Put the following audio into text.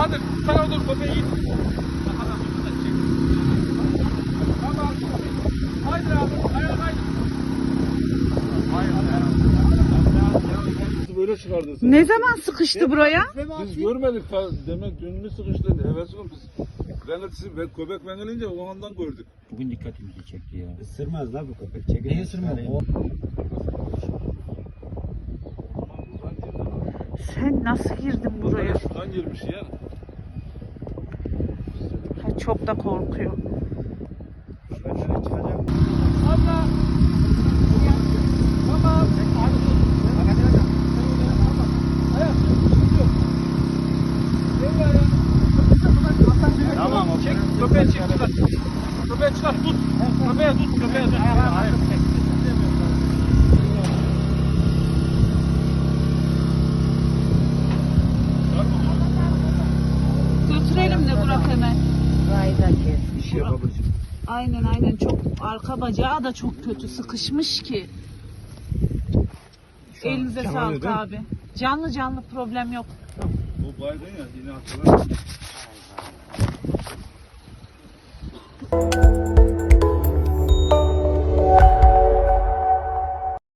Bahadır sen olur köpeği git. Ne zaman sıkıştı buraya? Biz görmedik fa- demek gönlü sıkıştı. Hevesi yok biz. Rengatisi ve köpek rengelince o andan gördük. Bugün dikkatimizi çekti ya. Isırmaz la bu köpek. Çekilir. Niye ısırmaz? O- Sen nasıl girdin buraya? Şuradan girmiş ya. Çok da korkuyor. Tamam o çek. Köpeği çek. Köpeği çıkar tut. Köpeği tut. Köpeği tut. Götürelim de Burak hemen. İşiyor babacığım. Aynen aynen çok arka bacağı da çok kötü sıkışmış ki. Elinize Canlı sağlık abi. Canlı canlı problem yok. O baygın ya yine hatırlar.